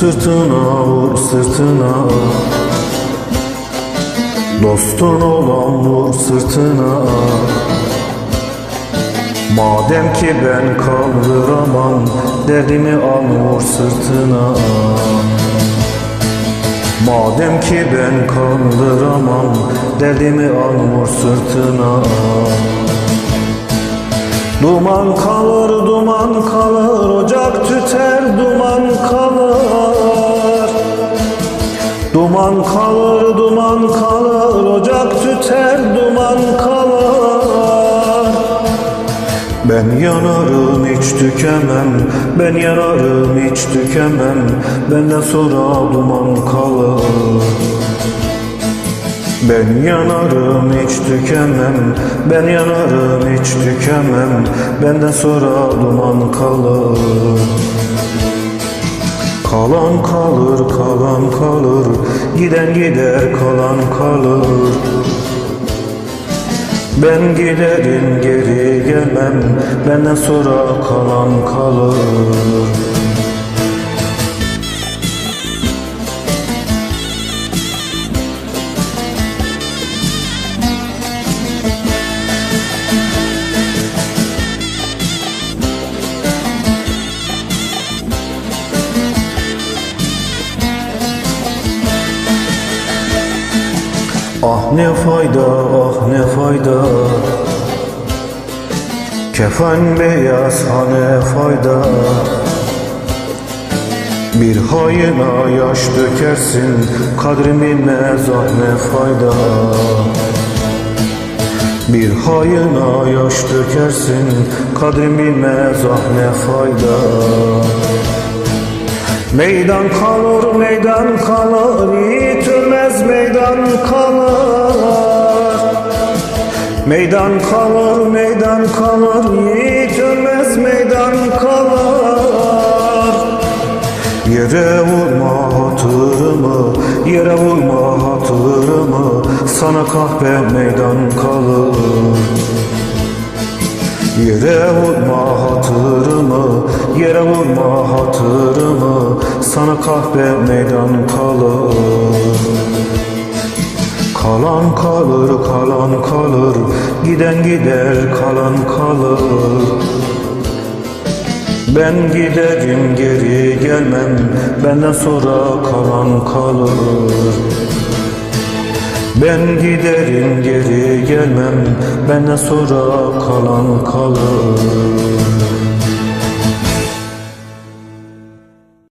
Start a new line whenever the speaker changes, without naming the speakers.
sırtına vur sırtına. Dostun olan vur sırtına. Madem ki ben kaldıramam Derdimi al vur sırtına. Madem ki ben kaldıramam Derdimi al vur sırtına. Duman kalır, duman kalır, ocak tüter, duman kalır. Duman kalır, duman kalır, ocak tüter, duman kalır. Ben yanarım hiç tükemem, ben yanarım hiç tükemem, benden sonra duman kalır. Ben yanarım hiç tükemem Ben yanarım hiç tükemem Benden sonra duman kalır Kalan kalır kalan kalır. Giden gider kalan kalır. Ben giderim geri gelmem. Benden sonra kalan kalır ne fayda, ah ne fayda. Kefen beyaz ha ne fayda. Bir hayına yaş dökersin Kadrim bilmez ah ne fayda. Bir hayına yaş dökersin Kadrim bilmez ah ne fayda. Meydan kalır, meydan kalır, yiğit ölmez meydan kalır. Meydan kalır, meydan kalır, yiğit ölmez meydan kalır. Yere vurma hatırımı, yere vurma hatırımı, sana kahpe meydan kalır. Yere vurma hatırımı, yere vurma hatırımı Sana kahpe meydan kalır Giden gider, kalan kalır. Ben giderim geri gelmem Benden sonra kalan kalır. Ben giderim geri gelmem Benden sonra kalan kalır